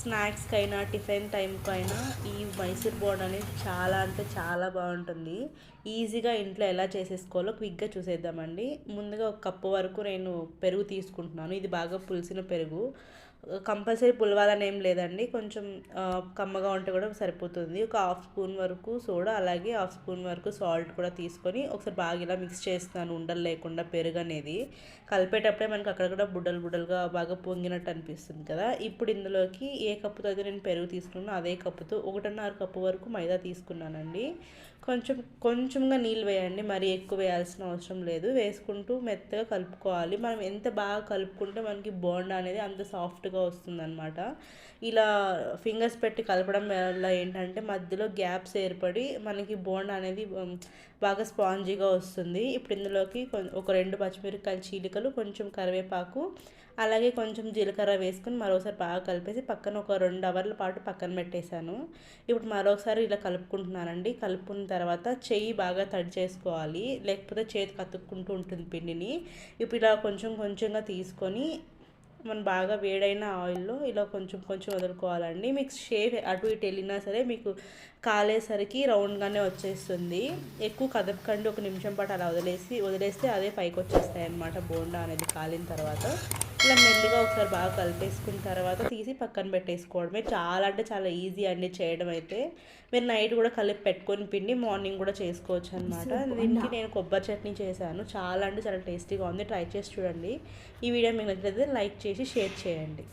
స్నాక్స్కి అయినా టిఫిన్ టైంకి అయినా ఈ మైసూర్ బోర్డ్ అనేది చాలా అంటే చాలా బాగుంటుంది. ఈజీగా ఇంట్లో ఎలా చేసేసుకోవాలో క్విక్గా చూసేద్దామండి. ముందుగా ఒక కప్పు వరకు నేను పెరుగు తీసుకుంటున్నాను. ఇది బాగా పులిసిన పెరుగు. కంపల్సరీ పులవాలని ఏం లేదండి. కొంచెం కమ్మగా ఉంటే కూడా సరిపోతుంది. ఒక హాఫ్ స్పూన్ వరకు సోడా అలాగే హాఫ్ స్పూన్ వరకు సాల్ట్ కూడా తీసుకొని ఒకసారి బాగా ఇలా మిక్స్ చేస్తాను ఉండలు లేకుండా పెరుగు అనేది కలిపేటప్పుడే మనకి అక్కడక్కడ బుడ్డలు బుడ్డలుగా బాగా పొంగినట్టు అనిపిస్తుంది కదా. ఇప్పుడు ఇందులోకి ఏ కప్పుతో అయితే నేను పెరుగు తీసుకున్నానో అదే కప్పుతో ఒకటిన్నర కప్పు వరకు మైదా తీసుకున్నానండి. కొంచెం కొంచెంగా నీళ్ళు వేయండి. మరీ ఎక్కువ వేయాల్సిన అవసరం లేదు. వేసుకుంటూ మెత్తగా కలుపుకోవాలి. మనం ఎంత బాగా కలుపుకుంటే మనకి బోండా అనేది అంత సాఫ్ట్ సాఫ్ట్గా వస్తుందన్నమాట. ఇలా ఫింగర్స్ పెట్టి కలపడం వల్ల ఏంటంటే మధ్యలో గ్యాప్స్ ఏర్పడి మనకి బోండా అనేది బాగా స్పాంజీగా వస్తుంది. ఇప్పుడు ఇందులోకి ఒక రెండు పచ్చిమిరపకాయల చీలికలు కొంచెం కరివేపాకు అలాగే కొంచెం జీలకర్ర వేసుకుని మరోసారి బాగా కలిపేసి పక్కన ఒక రెండు అవర్ల పాటు పక్కన పెట్టేశాను. ఇప్పుడు మరోసారి ఇలా కలుపుకుంటున్నానండి. కలుపుకున్న తర్వాత చెయ్యి బాగా తడి చేసుకోవాలి. లేకపోతే చేతికి కతుక్కుంటూ ఉంటుంది పిండిని. ఇప్పుడు ఇలా కొంచెం కొంచెంగా తీసుకొని మనం బాగా వేడైన ఆయిల్లో ఇలా కొంచెం కొంచెం వదులుకోవాలండి. మీకు షేప్ అటు ఇటు వెళ్ళినా సరే మీకు కాలేసరికి రౌండ్గానే వచ్చేస్తుంది. ఎక్కువ కదపకండి ఒక నిమిషం పాటు అలా వదిలేసి వదిలేస్తే అదే పైకి వచ్చేస్తాయి అన్నమాట బోండా అనేది కాలిన తర్వాత. ఇలా మెల్లిగా ఒకసారి బాగా కలిపేసుకున్న తర్వాత తీసి పక్కన పెట్టేసుకోవడమే. చాలా అంటే చాలా ఈజీ అండి చేయడం అయితే. మీరు నైట్ కూడా కలిపి పెట్టుకొని పిండి మార్నింగ్ కూడా చేసుకోవచ్చు అనమాట దీనికి నేను కొబ్బరి చట్నీ చేశాను. చాలా అంటే చాలా టేస్టీగా ఉంది. ట్రై చేసి చూడండి. ఈ వీడియో మీకు నచ్చితే లైక్ చేసి షేర్ చేయండి.